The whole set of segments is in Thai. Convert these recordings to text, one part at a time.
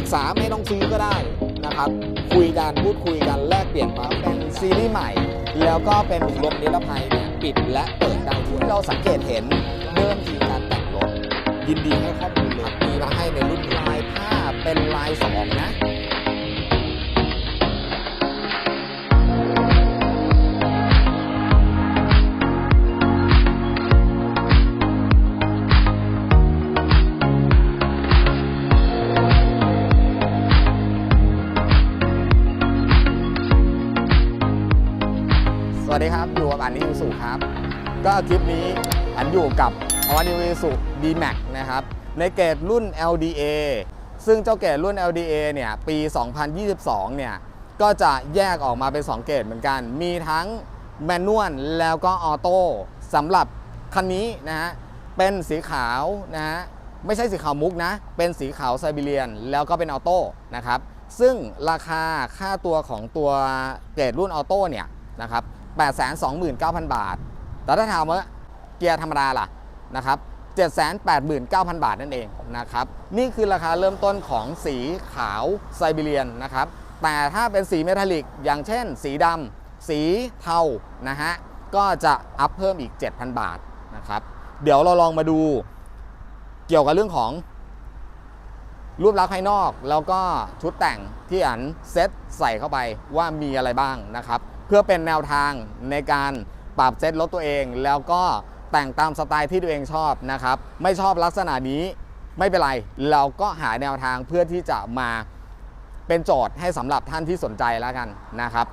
รึกษาไม่ต้องซื้อก็ได้นะครับ คุยกันพูดคุยกันแลกเปลี่ยนความเป็นซีรีส์ใหม่ แล้วก็เป็นถุงลมนิรภัยเนี่ยปิดและเปิดได้ที่เราสังเกตเห็นเริ่มทีการแต่งรถ ยินดีให้ข้อมูลเลยมีมาให้ในรุ่นลายผ้าเป็นลายสองนะ อยู่กับอันนิวสุครับ ก็คลิปนี้อันอยู่กับอวานิวสุ D-Max นะครับในเกรดรุ่น LDA ซึ่งเจ้าเกรดรุ่น LDA เนี่ยปี 2022 เนี่ยก็จะแยกออกมาเป็น 2 เกรดเหมือนกัน มีทั้งแมนนวลแล้วก็ออโต้สำหรับคันนี้นะฮะเป็นสีขาวนะฮะไม่ใช่สีขาวมุกนะ เป็นสีขาวไซบีเรียน แล้วก็เป็นออโต้นะครับ ซึ่งราคาค่าตัวของตัวเกรดรุ่นออโต้เนี่ยนะครับ 829,000 บาท แต่ถ้าถามว่าเกียร์ธรรมดาล่ะนะครับ789,000 บาทนั่นเองนะครับ นี่คือราคาเริ่มต้นของสีขาวไซบีเรียนนะครับ แต่ถ้าเป็นสีเมทัลลิก อย่างเช่น สีดำสีเทานะฮะ ก็จะอัพเพิ่มอีก 7,000 บาทนะครับ เดี๋ยวเราลองมาดูเกี่ยวกับเรื่องของ รูปลักษณ์ภายนอก แล้วก็ชุดแต่งที่อันเซตใส่เข้าไปว่ามีอะไรบ้างนะครับ พื่อเป็นแนวทางในการปรับเซตรถตัวเอง แล้วก็แต่งตามสไตล์ที่ตัวเองชอบนะครับ ไม่ชอบลักษณะนี้ไม่เป็นไร เราก็หาแนวทางเพื่อที่จะมาเป็นโจทย์ให้สำหรับท่านที่สนใจแล้วกันนะครับ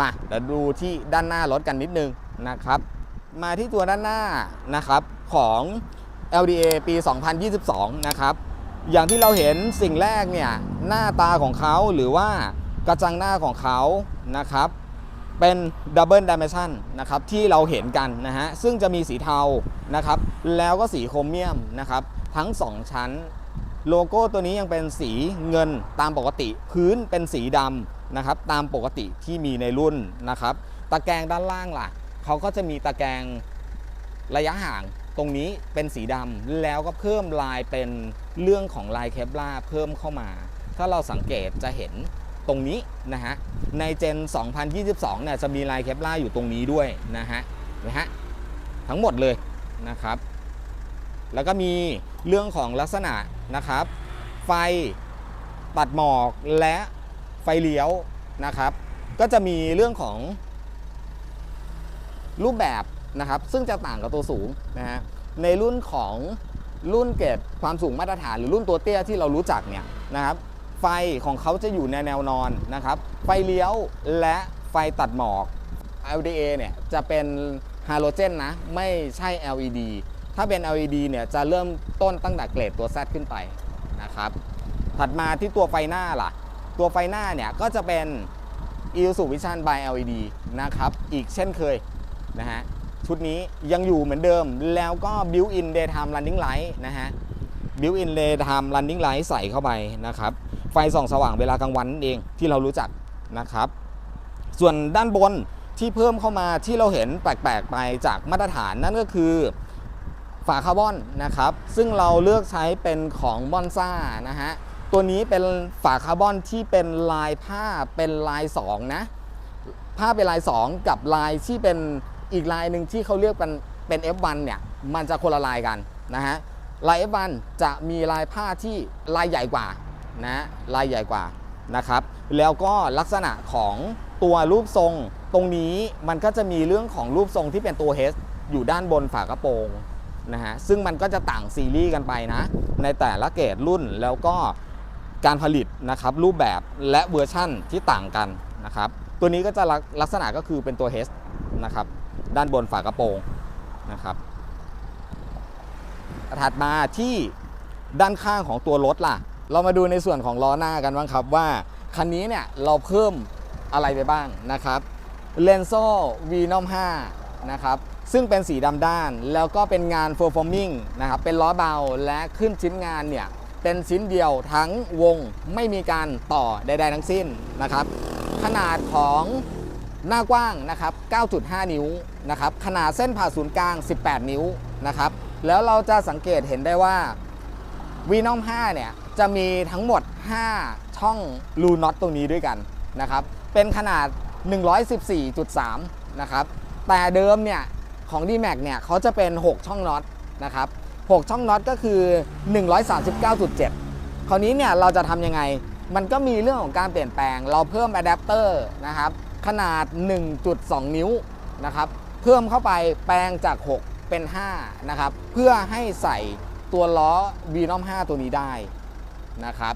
มาเดี๋ยวดูที่ด้านหน้ารถกันนิดนึงนะครับ มาที่ตัวด้านหน้านะครับของ LDA ปี 2022 นะครับ อย่างที่เราเห็นสิ่งแรกเนี่ยหน้าตาของเขาหรือว่ากระจังหน้าของเขานะครับ เป็นดับเบิลดิเมชันนะครับที่เราเห็นกันนะฮะซึ่งจะมีสีเทานะครับแล้วก็สีโครเมียมนะครับทั้ง 2 ชั้น โลโก้ตัวนี้ยังเป็นสีเงินตามปกติ พื้นเป็นสีดำนะครับตามปกติที่มีในรุ่นนะครับตะแกรงด้านล่างล่ะเขาก็จะมีตะแกรงระยะห่างตรงนี้เป็นสีดำแล้วก็เพิ่มลายเป็นเรื่องของลายเคปลาเพิ่มเข้ามา ถ้าเราสังเกตจะเห็นตรงนี้นะฮะ ในเจน 2022 เนี่ยจะมีลายเคปลาอยู่ตรงนี้ด้วยนะฮะนะฮะทั้งหมดเลยนะครับ แล้วก็มีเรื่องของลักษณะนะครับ ไฟตัดหมอกและไฟเลี้ยวนะครับ ก็จะมีเรื่องของรูปแบบนะครับ ซึ่งจะต่างกับตัวสูงนะฮะในรุ่นของรุ่นเกรดความสูงมาตรฐานหรือรุ่นตัวเตี้ยที่เรารู้จักเนี่ยนะครับ ไฟของเขาจะอยู่ในแนวนอนนะครับ ไฟเลี้ยวและไฟตัดหมอก LDA เนี่ยจะเป็นฮาโลเจนนะ ไม่ใช่ LED ถ้าเป็น LED เนี่ยจะเริ่มต้นตั้งแต่เกรดตัว Z ขึ้นไปนะครับ ถัดมาที่ตัวไฟหน้าล่ะ ตัวไฟหน้าเนี่ยก็จะเป็น i s u Vision by LED นะครับ อีกเช่นเคยนะฮะ ชุดนี้ยังอยู่เหมือนเดิม แล้วก็ built-in daytime running light นะฮะ built-in daytime running light ใส่เข้าไปนะครับ ไฟส่องสว่างเวลากลางวันนั่นเองที่เรารู้จักนะครับ ส่วนด้านบนที่เพิ่มเข้ามาที่เราเห็นแปลกๆไปจากมาตรฐานนั่นก็คือฝาคาร์บอนนะครับ ซึ่งเราเลือกใช้เป็นของบอนซ่านะฮะตัวนี้เป็นฝาคาร์บอนที่เป็นลายผ้าเป็นลาย2นะผ้าเป็นลาย 2 กับลายที่เป็นอีกลายหนึ่งที่เขาเรียกเป็นเป็น F1 เนี่ยมันจะคนละลายกันนะฮะลาย F1 จะมีลายผ้าที่ลายใหญ่กว่า นะลายใหญ่กว่านะครับ แล้วก็ลักษณะของตัวรูปทรงตรงนี้มันก็จะมีเรื่องของรูปทรงที่เป็นตัว H อยู่ด้านบนฝากระโปรงนะฮะซึ่งมันก็จะต่างซีรีส์กันไปนะ ในแต่ละเกรดรุ่นแล้วก็การผลิตนะครับรูปแบบและเวอร์ชั่นที่ต่างกันนะครับ ตัวนี้ก็จะลักลักษณะก็คือเป็นตัว H นะครับด้านบนฝากระโปรงนะครับถัดมาที่ด้านข้างของตัวรถล่ะ เรามาดูในส่วนของล้อหน้ากันบ้างครับว่าคันนี้เนี่ยเราเพิ่มอะไรไปบ้างนะครับเลนโซ v n o m 5นะครับซึ่งเป็นสีดำด้านแล้วก็เป็นงาน performing นะครับเป็นล้อเบาและขึ้นชิ้นงานเนี่ยเป็นชิ้นเดียวทั้งวงไม่มีการต่อใดๆทั้งสิ้นนะครับ ขนาดของหน้ากว้างนะครับ 9.5 นิ้วนะครับ ขนาดเส้นผ่าศูนย์กลาง 18 นิ้วนะครับ แล้วเราจะสังเกตเห็นได้ว่า v n o m 5เนี่ย จะมีทั้งหมด 5 ช่องรูน็อตตรงนี้ด้วยกันนะครับ เป็นขนาด 114.3 นะครับ แต่เดิมเนี่ยของ d m a x เนี่ยเขาจะเป็น 6 ช่องน็อตนะครับ 6 ช่องน็อตก็คือ 139.7 คราวนี้เนี่ยเราจะทำยังไง มันก็มีเรื่องของการเปลี่ยนแปลง เราเพิ่มอะแดปเตอร์นะครับ ขนาด 1.2 นิ้วนะครับ เพิ่มเข้าไปแปลงจาก 6 เป็น 5 นะครับ เพื่อให้ใส่ตัวล้อ v n o m 5 ตัวนี้ได้ นะครับ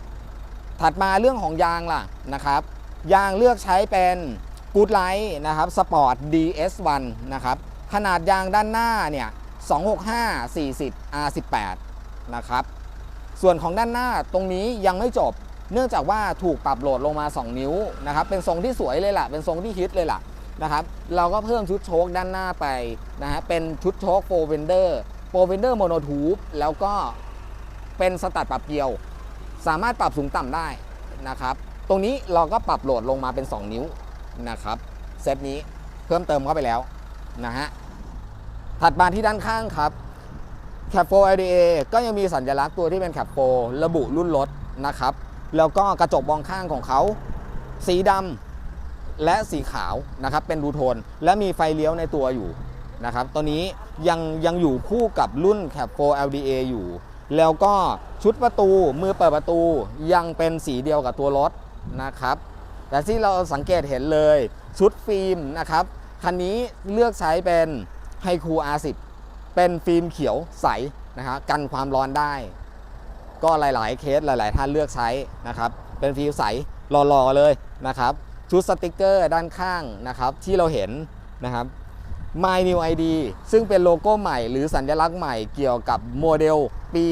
ถัดมาเรื่องของยางล่ะนะครับ ยางเลือกใช้เป็น Good Light นะครับ Sport DS1 นะครับ ขนาดยางด้านหน้าเนี่ย265 40 R18 นะครับ ส่วนของด้านหน้าตรงนี้ยังไม่จบ เนื่องจากว่าถูกปรับโหลดลงมา 2 นิ้วนะครับ เป็นทรงที่สวยเลยล่ะ เป็นทรงที่ฮิตเลยล่ะนะครับ เราก็เพิ่มชุดโชคด้านหน้าไปนะฮะ เป็นชุดโชคโฟเวนเดอร์โฟเวนเดอร์โมโนทูบแล้วก็เป็นสตัดปรับเกลียว สามารถปรับสูงต่ำได้นะครับ ตรงนี้เราก็ปรับโหลดลงมาเป็น 2 นิ้วนะครับเซตนี้เพิ่มเติมเข้าไปแล้วนะฮะถัดมาที่ด้านข้างครับแคปโฟ LDA ก็ยังมีสัญลักษณ์ตัวที่เป็นแคปโฟระบุรุ่นรถนะครับ แล้วก็กระจกมองข้างของเขา สีดำและสีขาวนะครับ เป็นดูโทน และมีไฟเลี้ยวในตัวอยู่นะครับ ตัวนี้ยังยังอยู่คู่กับรุ่นแคปโฟ LDA อยู่ แล้วก็ชุดประตูมือเปิดประตูยังเป็นสีเดียวกับตัวรถนะครับ แต่ที่เราสังเกตเห็นเลยชุดฟิล์มนะครับ คันนี้เลือกใช้เป็นไฮคู R10 เป็นฟิล์มเขียวใสนะครับกันความร้อนได้ ก็หลาย ๆ เคสหลาย ๆ ท่านเลือกใช้นะครับ เป็นฟิล์มใสหล่อๆเลยนะครับ ชุดสติกเกอร์ด้านข้างนะครับที่เราเห็นนะครับ My New ID ซึ่งเป็นโลโก้ใหม่หรือสัญลักษณ์ใหม่เกี่ยวกับโมเดลปี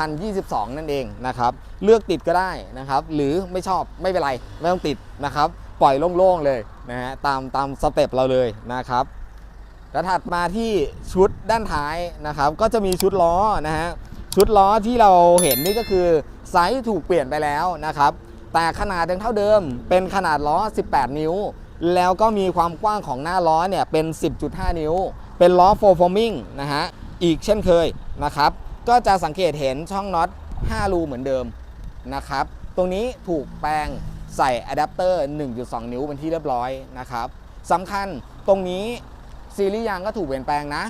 2022 นั่นเองนะครับเลือกติดก็ได้นะครับหรือไม่ชอบไม่เป็นไรไม่ต้องติดนะครับปล่อยโล่งๆเลยนะฮะตามตามสเต็ปเราเลยนะครับแล้วถัดมาที่ชุดด้านท้ายนะครับก็จะมีชุดล้อนะฮะชุดล้อที่เราเห็นนี่ก็คือไซส์ถูกเปลี่ยนไปแล้วนะครับแต่ขนาดยังเท่าเดิมเป็นขนาดล้อ 18 นิ้ว แล้วก็มีความกว้างของหน้าล้อเนี่ยเป็น 10.5 นิ้ว เป็นล้อโฟร์ฟอร์มิงนะฮะ อีกเช่นเคยนะครับ ก็จะสังเกตเห็นช่องน็อต 5 รูเหมือนเดิมนะครับ ตรงนี้ถูกแปลงใส่อะแดปเตอร์ 1.2 นิ้วเป็นที่เรียบร้อยนะครับสำคัญตรงนี้ซีรีส์ยางก็ถูกเปลี่ยนแปลงนะ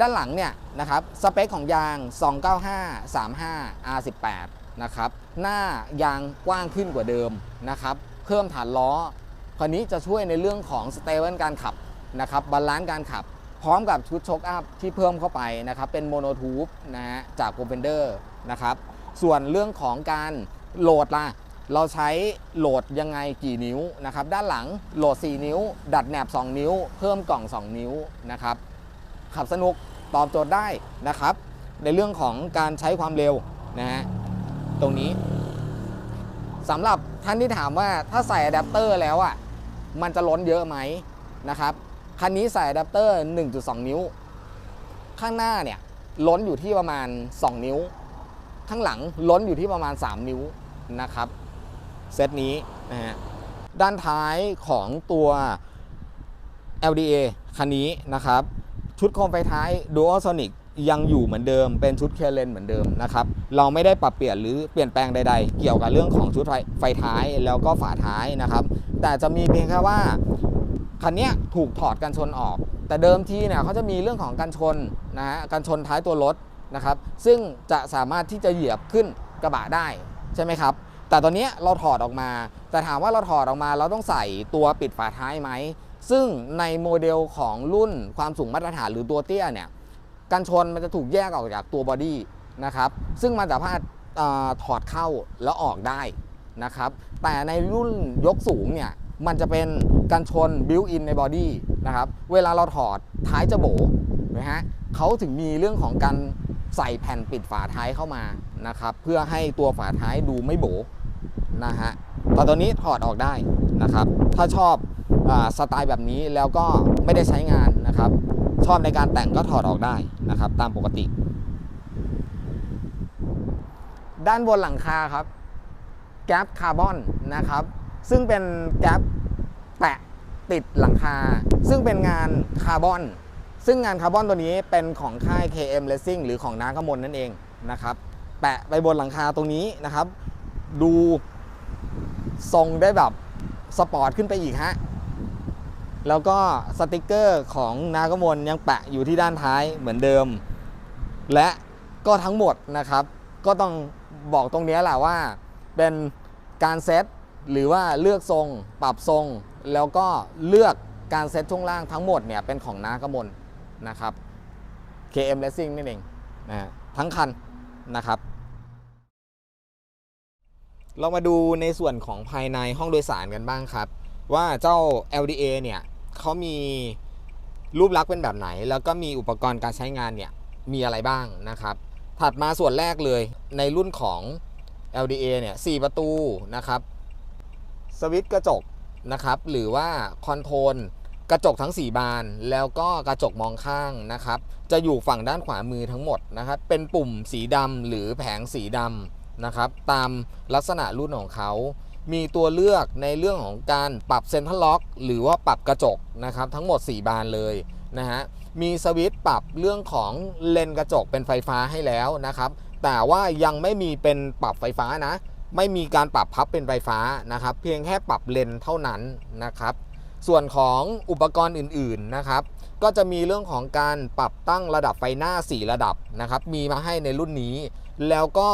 ด้านหลังเนี่ยนะครับสเปคของยาง 295 35 R18 นะครับ หน้ายางกว้างขึ้นกว่าเดิมนะครับ เพิ่มฐานล้อ คราวนี้จะช่วยในเรื่องของสเตเบิลการขับนะครับบาลานซ์การขับ พร้อมกับชุดช็อคอัพที่เพิ่มเข้าไปนะครับเป็นโมโนทูบนะฮะจากโ o เ e นเดอร์นะครับส่วนเรื่องของการโหลดล่ะเราใช้โหลดยังไงกี่นิ้วนะครับด้านหลังโหลด 4 นิ้ว ดัดแหนบ 2 นิ้ว เพิ่มกล่อง 2 นิ้วนะครับขับสนุกตอบโจทย์ได้นะครับ ในเรื่องของการใช้ความเร็วนะฮะตรงนี้สำหรับท่านที่ถามว่าถ้าใส่อะแดปเตอร์แล้วอะ มันจะล้นเยอะไหมนะครับคันนี้ใส่อะแดปเตอร์ 1.2 นิ้ว ข้างหน้าเนี่ยล้นอยู่ที่ประมาณ 2 นิ้ว ข้างหลังล้นอยู่ที่ประมาณ 3 นิ้วนะครับเซตนี้นะฮะด้านท้ายของตัว LDA คันนี้นะครับ ชุดโคมไฟท้าย Dual Sonic ยังอยู่เหมือนเดิม เป็นชุดเคเลนเหมือนเดิมนะครับ เราไม่ได้ปรับเปลี่ยนหรือเปลี่ยนแปลงใด ๆ เกี่ยวกับเรื่องของชุดไฟไฟท้ายแล้วก็ฝาท้ายนะครับ แต่จะมีเพียงแค่ว่าคันนี้ถูกถอดกันชนออก แต่เดิมทีเนี่ยเขาจะมีเรื่องของกันชนนะฮะกันชนท้ายตัวรถนะครับ ซึ่งจะสามารถที่จะเหยียบขึ้นกระบะได้ใช่ไหมครับ แต่ตอนนี้เราถอดออกมา แต่ถามว่าเราถอดออกมาเราต้องใส่ตัวปิดฝาท้ายไหม ซึ่งในโมเดลของรุ่นความสูงมาตรฐานหรือตัวเตี้ยเนี่ยกันชนมันจะถูกแยกออกจากตัวบอดี้นะครับ ซึ่งมันสามารถถอดเข้าแล้วออกได้ นะครับ แต่ในรุ่นยกสูงเนี่ยมันจะเป็นกันชนบิวอินในบอดี้นะครับ เวลาเราถอดท้ายจะโบนะฮะเขาถึงมีเรื่องของการใส่แผ่นปิดฝาท้ายเข้ามานะครับ เพื่อให้ตัวฝาท้ายดูไม่โบนะฮะแต่ตอนนี้ถอดออกได้นะครับ ถ้าชอบอสไตล์แบบนี้แล้วก็ไม่ได้ใช้งานนะครับ ชอบในการแต่งก็ถอดออกได้นะครับ ตามปกติ ด้านบนหลังคาครับ แก๊ปคาร์บอนนะครับ ซึ่งเป็นแก๊ปแปะติดหลังคา ซึ่งเป็นงานคาร์บอน ซึ่งงานคาร์บอนตัวนี้เป็นของค่าย KM Racing หรือของน้ากมลนั่นเองนะครับ แปะไปบนหลังคาตรงนี้นะครับ ดูทรงได้แบบสปอร์ตขึ้นไปอีกฮะ แล้วก็สติกเกอร์ของนากมลยังแปะอยู่ที่ด้านท้ายเหมือนเดิม และก็ทั้งหมดนะครับ ก็ต้องบอกตรงนี้แหละว่า เป็นการเซตหรือว่าเลือกทรง ปรับทรง แล้วก็เลือกการเซตช่วงล่างทั้งหมดเนี่ยเป็นของนากมลนะครับ KM Racing นี่เองนะฮะทั้งคันนะครับ เรามาดูในส่วนของภายในห้องโดยสารกันบ้างครับ ว่าเจ้า LDA เนี่ยเขามีรูปลักษณ์เป็นแบบไหน แล้วก็มีอุปกรณ์การใช้งานเนี่ยมีอะไรบ้างนะครับ ถัดมาส่วนแรกเลยในรุ่นของ LDA เนี่ย4ประตูนะครับสวิตช์กระจกนะครับหรือว่าคอนโทรลกระจกทั้ง 4 บาน แล้วก็กระจกมองข้างนะครับ จะอยู่ฝั่งด้านขวามือทั้งหมดนะครับ เป็นปุ่มสีดำหรือแผงสีดำนะครับ ตามลักษณะรุ่นของเขา มีตัวเลือกในเรื่องของการปรับเซ็นทรัลล็อก หรือว่าปรับกระจกนะครับ ทั้งหมด 4 บานเลยนะฮะมีสวิตช์ปรับเรื่องของเลนกระจกเป็นไฟฟ้าให้แล้วนะครับ แต่ว่ายังไม่มีเป็นปรับไฟฟ้านะ ไม่มีการปรับพับเป็นไฟฟ้านะครับ เพียงแค่ปรับเลนเท่านั้นนะครับ ส่วนของอุปกรณ์อื่นๆนะครับ ก็จะมีเรื่องของการปรับตั้งระดับไฟหน้า 4 ระดับนะครับ มีมาให้ในรุ่นนี้ แล้วก็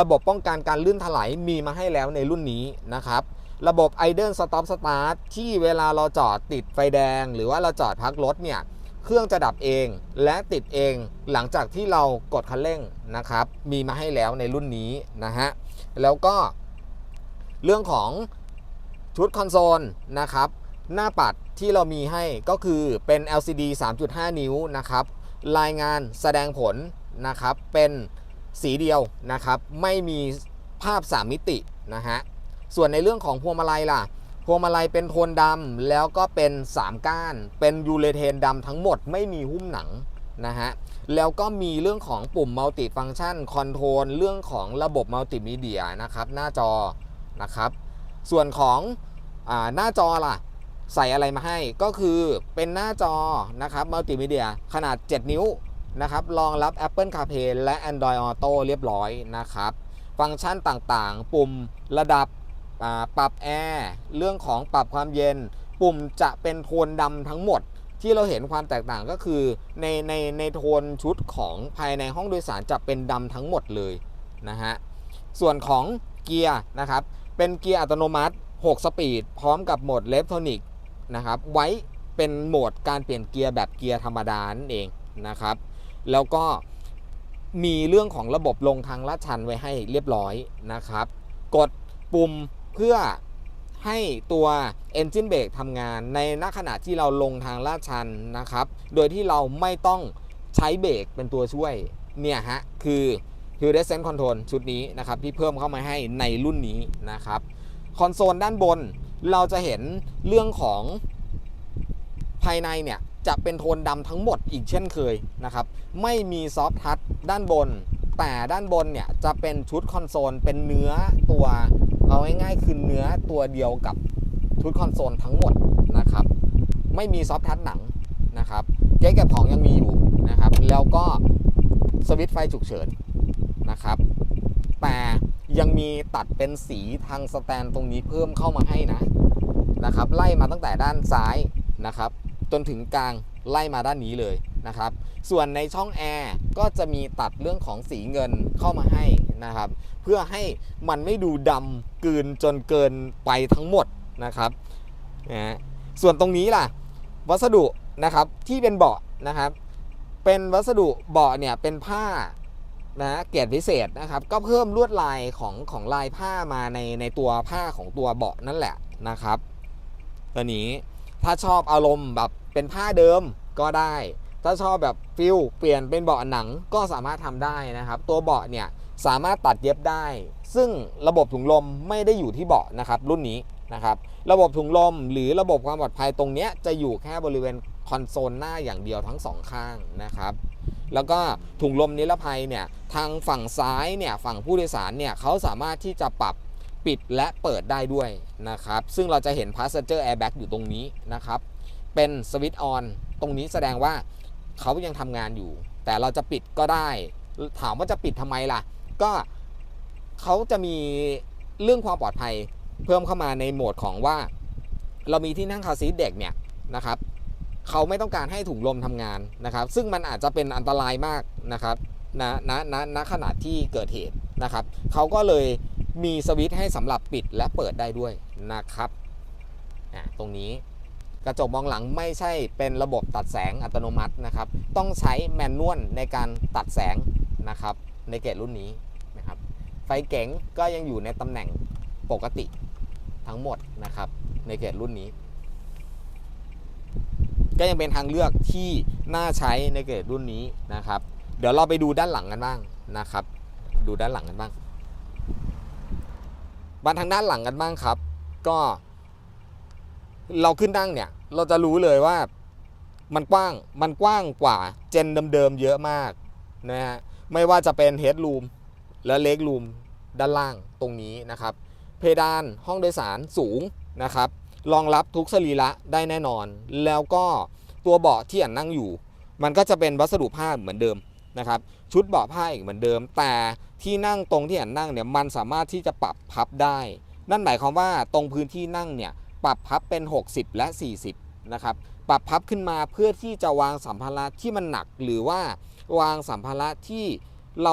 ระบบป้องกันการลื่นถลายมีมาให้แล้วในรุ่นนี้นะครับระบบ Idle Stop Start ที่เวลาเราจอดติดไฟแดง หรือว่าเราจอดพักรถเนี่ย เครื่องจะดับเองและติดเองหลังจากที่เรากดคันเร่งนะครับ มีมาให้แล้วในรุ่นนี้นะฮะ แล้วก็เรื่องของชุดคอนโซลนะครับ หน้าปัดที่เรามีให้ก็คือเป็น LCD 3.5 นิ้วนะครับ รายงานแสดงผลนะครับ เป็นสีเดียวนะครับ ไม่มีภาพ 3 มิตินะฮะ ส่วนในเรื่องของพวงมาลัยล่ะ พวงมาลัยเป็นโทนดำแล้วก็เป็น 3 ก้าน เป็นยูเรเทนดำทั้งหมดไม่มีหุ้มหนังนะฮะ แล้วก็มีเรื่องของปุ่มมัลติฟัง c t ชันคอนโทรลเรื่องของระบบมัลติมีเดียนะครับ หน้าจอนะครับ ส่วนของอหน้าจอล่ะ ใส่อะไรมาให้ก็คือเป็นหน้าจอนะครับมัลติมีเดียขนาด 7 นิ้วนะครับรองรับ Apple CarPlay และ Android Auto เรียบร้อยนะครับ ฟังก์ชันต่างๆ ปุ่มระดับ ปรับแอร์เรื่องของปรับความเย็น ปุ่มจะเป็นโทนดำทั้งหมด ที่เราเห็นความแตกต่างก็คือในในในโทนชุดของภายในห้องโดยสารจะเป็นดำทั้งหมดเลยนะฮะส่วนของเกียร์นะครับเป็นเกียร์อัตโนมัติ 6 สปีด พร้อมกับโหมดเลฟโทนิกนะครับไว้เป็นโหมดการเปลี่ยนเกียร์แบบเกียร์ธรรมดานั่นเองนะครับ แล้วก็มีเรื่องของระบบลงทางลาดชันไว้ให้เรียบร้อยนะครับ กดปุ่ม เพื่อให้ตัว Engine Brake ทำงานในณขณะที่เราลงทางลาดชันนะครับ โดยที่เราไม่ต้องใช้เบรกเป็นตัวช่วย เนี่ยฮะ คือ Hill Descent Control ชุดนี้นะครับ ที่เพิ่มเข้ามาให้ในรุ่นนี้นะครับ คอนโซลด้านบนเราจะเห็นเรื่องของภายในเนี่ย จะเป็นโทนดำทั้งหมดอีกเช่นเคยนะครับ ไม่มีซอฟทัชด้านบน แต่ด้านบนเนี่ย จะเป็นชุดคอนโซลเป็นเนื้อตัว เอาง่ายๆคือเนื้อตัวเดียวกับชุดคอนโซลทั้งหมดนะครับ ไม่มีซอฟทัชหนังนะครับเก๊กเก็บของยังมีอยู่นะครับ แล้วก็สวิตช์ไฟฉุกเฉินนะครับ แต่ยังมีตัดเป็นสีทางสแตนตรงนี้เพิ่มเข้ามาให้นะนะครับ ไล่มาตั้งแต่ด้านซ้ายนะครับ จนถึงกลางไล่มาด้านนี้เลยนะครับ ส่วนในช่องแอร์ก็จะมีตัดเรื่องของสีเงินเข้ามาให้นะครับ เพื่อให้มันไม่ดูดำกืนจนเกินไปทั้งหมดนะครับนะส่วนตรงนี้ล่ะ วัสดุนะครับที่เป็นเบาะนะครับ เป็นวัสดุเบาะเนี่ยเป็นผ้านะเกรดพิเศษนะครับ ก็เพิ่มลวดลายของของลายผ้ามาในในตัวผ้าของตัวเบาะนั่นแหละนะครับ ตัวนี้ ถ้าชอบอารมณ์แบบเป็นผ้าเดิมก็ได้ ถ้าชอบแบบฟิลเปลี่ยนเป็นเบาะหนังก็สามารถทำได้นะครับ ตัวเบาะเนี่ยสามารถตัดเย็บได้ ซึ่งระบบถุงลมไม่ได้อยู่ที่เบาะนะครับรุ่นนี้นะครับ ระบบถุงลมหรือระบบความปลอดภัยตรงเนี้ยจะอยู่แค่บริเวณคอนโซลหน้าอย่างเดียวทั้งสองข้างนะครับ แล้วก็ถุงลมนิรภัยเนี่ยทางฝั่งซ้ายเนี่ยฝั่งผู้โดยสารเนี่ยเขาสามารถที่จะปรับ ปิดและเปิดได้ด้วยนะครับ ซึ่งเราจะเห็น passenger airbag อยู่ตรงนี้นะครับ เป็นสวิตช์ออนตรงนี้แสดงว่าเขายังทำงานอยู่ แต่เราจะปิดก็ได้ ถามว่าจะปิดทำไมล่ะ ก็เขาจะมีเรื่องความปลอดภัยเพิ่มเข้ามาในโหมดของว่า เรามีที่นั่งคาซีเด็กเนี่ยนะครับเขาไม่ต้องการให้ถุงลมทำงานนะครับ ซึ่งมันอาจจะเป็นอันตรายมากนะครับณณณณขณะที่เกิดเหตุนะครับเขาก็เลย มีสวิตช์ให้สำหรับปิดและเปิดได้ด้วยนะครับตรงนี้กระจกมองหลังไม่ใช่เป็นระบบตัดแสงอัตโนมัตินะครับ ต้องใช้แมนนวลในการตัดแสงนะครับ ในเกรดรุ่นนี้นะครับ ไฟเก๋งก็ยังอยู่ในตำแหน่งปกติทั้งหมดนะครับ ในเกรดรุ่นนี้ ก็ยังเป็นทางเลือกที่น่าใช้ในเกรดรุ่นนี้นะครับ เดี๋ยวเราไปดูด้านหลังกันบ้างนะครับ ดูด้านหลังกันบ้าง มาทางด้านหลังกันบ้างครับ ก็ เราขึ้นนั่งเนี่ย เราจะรู้เลยว่ามันกว้างมันกว้างกว่าเจนเดิมๆเยอะมากนะฮะไม่ว่าจะเป็นเฮดรูมและเล็กรูมด้านล่างตรงนี้นะครับ เพดานห้องโดยสารสูงนะครับรองรับทุกสรีระได้แน่นอน แล้วก็ตัวเบาะที่อันนั่งอยู่ มันก็จะเป็นวัสดุผ้าเหมือนเดิม นะครับชุดเบาะผ้าอีกเหมือนเดิม แต่ที่นั่งตรงที่อันนั่งเนี่ยมันสามารถที่จะปรับพับได้ นั่นหมายความว่าตรงพื้นที่นั่งเนี่ยปรับพับเป็น 60 และ 40นะครับปรับพับขึ้นมาเพื่อที่จะวางสัมภาระที่มันหนักหรือว่าวางสัมภาระที่เรา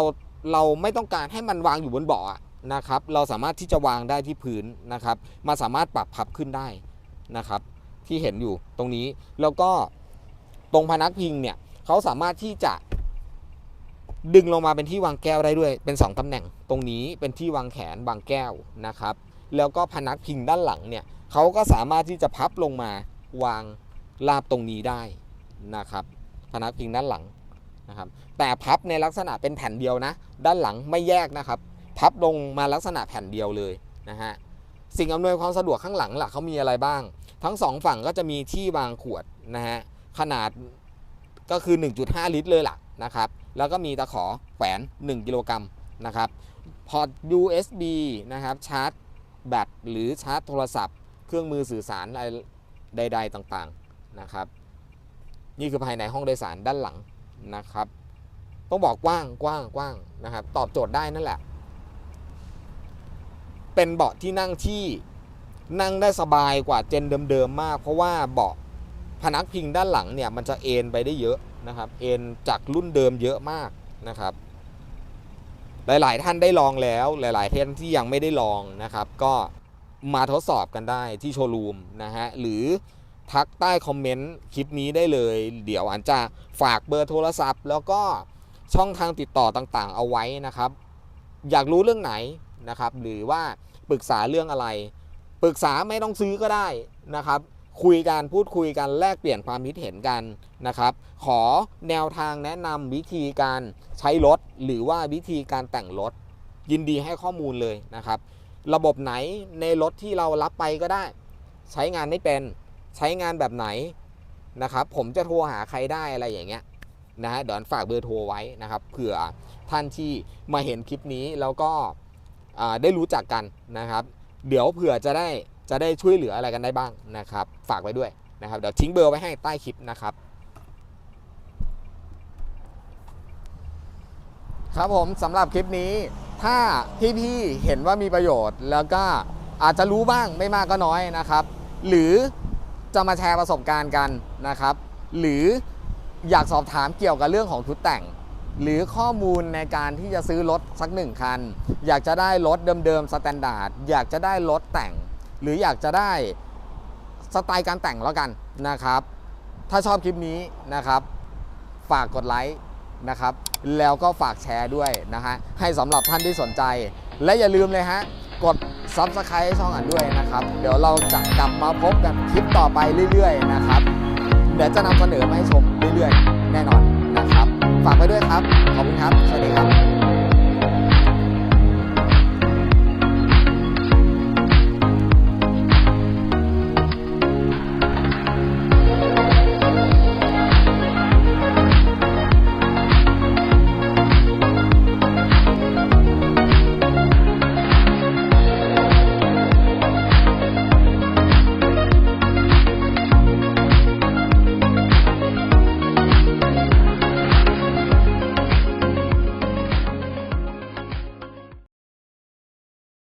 เราไม่ต้องการให้มันวางอยู่บนเบาะอะนะครับ เราสามารถที่จะวางได้ที่พื้นนะครับมาสามารถปรับพับขึ้นได้นะครับ ที่เห็นอยู่ตรงนี้แล้วก็ตรงพนักพิงเนี่ยเขาสามารถที่จะ ดึงลงมาเป็นที่วางแก้วได้ด้วย เป็น 2 ตำแหน่ง ตรงนี้เป็นที่วางแขนวางแก้วนะครับ แล้วก็พนักพิงด้านหลังเนี่ยเขาก็สามารถที่จะพับลงมาวางราบตรงนี้ได้นะครับ พนักพิงด้านหลังนะครับ แต่พับในลักษณะเป็นแผ่นเดียวนะ ด้านหลังไม่แยกนะครับ พับลงมาลักษณะแผ่นเดียวเลยนะฮะ สิ่งอำนวยความสะดวกข้างหลังล่ะเขามีอะไรบ้าง ทั้งสองฝั่งก็จะมีที่วางขวดนะฮะ ขนาดก็คือ 1.5 ลิตรเลยล่ะนะครับ แล้วก็มีตะขอแขวน 1 กิโลกรัมนะครับพอร์ต USB นะครับชาร์จแบตหรือชาร์จโทรศัพท์ เครื่องมือสื่อสารอะไรใด ๆ ต่างๆนะครับนี่คือภายในห้องโดยสารด้านหลังนะครับต้องบอกกว้างกว้างกว้างนะครับตอบโจทย์ได้นั่นแหละ เป็นเบาะที่นั่งที่นั่งได้สบายกว่าเจนเดิมๆมาก เพราะว่าเบาะพนักพิงด้านหลังเนี่ยมันจะเอนไปได้เยอะ นะครับเอ็นจากรุ่นเดิมเยอะมากนะครับ หลายๆท่านได้ลองแล้วหลาย ๆ ท่านที่ยังไม่ได้ลองนะครับ ก็มาทดสอบกันได้ที่โชว์รูมนะฮะหรือทักใต้คอมเมนต์คลิปนี้ได้เลย เดี๋ยวอันจะฝากเบอร์โทรศัพท์ แล้วก็ช่องทางติดต่อต่างๆ เอาไว้นะครับ อยากรู้เรื่องไหนนะครับ หรือว่าปรึกษาเรื่องอะไร ปรึกษาไม่ต้องซื้อก็ได้นะครับ คุยกันพูดคุยกันแลกเปลี่ยนความคิดเห็นกัน นะครับ ขอแนวทางแนะนำวิธีการใช้รถ หรือว่าวิธีการแต่งรถ ยินดีให้ข้อมูลเลยนะครับ ระบบไหนในรถที่เรารับไปก็ได้ ใช้งานไม่เป็นใช้งานแบบไหนนะครับ ผมจะโทรหาใครได้อะไรอย่างเงี้ยนะฮะเดี๋ยวฝากเบอร์โทรไว้นะครับเผื่อท่านที่มาเห็นคลิปนี้แล้วก็ได้รู้จักกันนะครับ เดี๋ยวเผื่อจะได้จะได้ช่วยเหลืออะไรกันได้บ้างนะครับ ฝากไว้ด้วยนะครับเดี๋ยวทิ้งเบอร์ไว้ให้ใต้คลิปนะครับ ครับผมสำหรับคลิปนี้ ถ้าพี่ๆเห็นว่ามีประโยชน์ แล้วก็อาจจะรู้บ้างไม่มากก็น้อยนะครับ หรือจะมาแชร์ประสบการณ์กันนะครับ หรืออยากสอบถามเกี่ยวกับเรื่องของชุดแต่ง หรือข้อมูลในการที่จะซื้อรถสักหนึ่งคัน อยากจะได้รถเดิมๆสแตนดาร์ดอยากจะได้รถแต่ง หรืออยากจะได้สไตล์การแต่งแล้วกันนะครับ ถ้าชอบคลิปนี้นะครับ ฝากกดไลค์ นะครับ แล้วก็ฝากแชร์ด้วยนะฮะให้สำหรับท่านที่สนใจ และอย่าลืมเลยฮะกด Subscribe ช่องอันด้วยนะครับ เดี๋ยวเราจะกลับมาพบกันคลิปต่อไปเรื่อยๆนะครับ เดี๋ยวจะนำเสนอมาให้ชมเรื่อยๆ